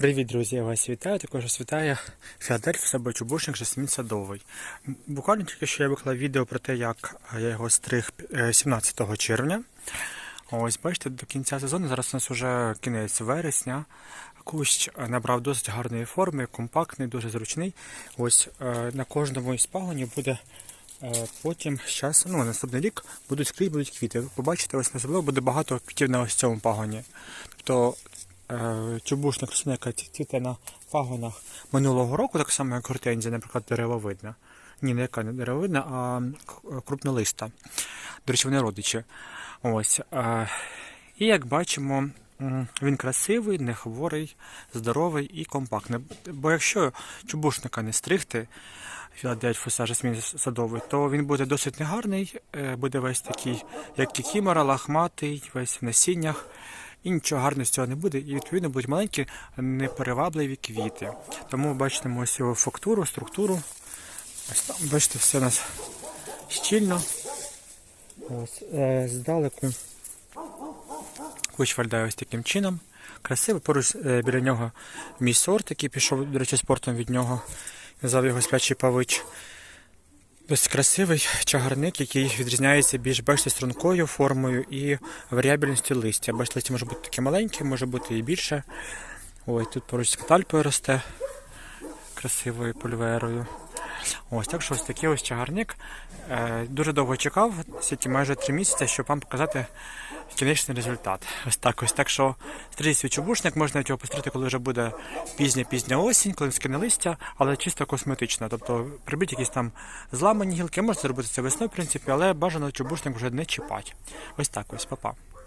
Привіт, друзі! Я вас вітаю. Також вас вітає Філадельф Собачубушник Жасмін Садовий. Буквально тільки що я виклав відео про те, як я його стриг е, 17 червня. Ось бачите, до кінця сезону, зараз у нас вже кінець вересня. Кущ е, набрав досить гарної форми, компактний, дуже зручний. Ось е, на кожному із пагонів буде е, потім з ну, наступний рік будуть скрізь будуть квіти. Ви побачите, ось особливо буде багато квітів на ось цьому пагоні. Тобто е, чубушна рослина, яка цвіте на пагонах минулого року, так само як гортензія, наприклад, деревовидна. Ні, не яка не деревовидна, а крупнолиста. До речі, вони родичі. Ось. Е, і як бачимо, він красивий, не хворий, здоровий і компактний. Бо якщо чубушника не стригти, Філадельфуса жасмін садовий, то він буде досить негарний, е, буде весь такий, як кікімора, лахматий, весь в насіннях. І нічого гарного з цього не буде, і відповідно будуть маленькі, неперевабливі квіти. Тому бачимо ось його фактуру, структуру. Ось там, бачите, все у нас щільно. Ось, е, здалеку кущ виглядає ось таким чином. Красивий, поруч е, біля нього мій сорт, який пішов, до речі, спортом від нього. Назвав його сплячий павич. Досить красивий чагарник, який відрізняється більш бачите, стрункою формою і варіабельністю листя. Бачите, листя може бути таке маленьке, може бути і більше. Ой, тут поруч з катальпою росте красивою польверою. Ось так що ось такий ось чагарник. Е, дуже довго чекав, майже три місяці, щоб вам показати кінечний результат. Ось так ось. Так що стрій свій чубушник, можна його постріти, коли вже буде пізня-пізня осінь, коли скине листя, але чисто косметично. Тобто прибіть якісь там зламані гілки, можете зробити це весною, в принципі, але бажано чубушник вже не чіпати. Ось так ось, па-па.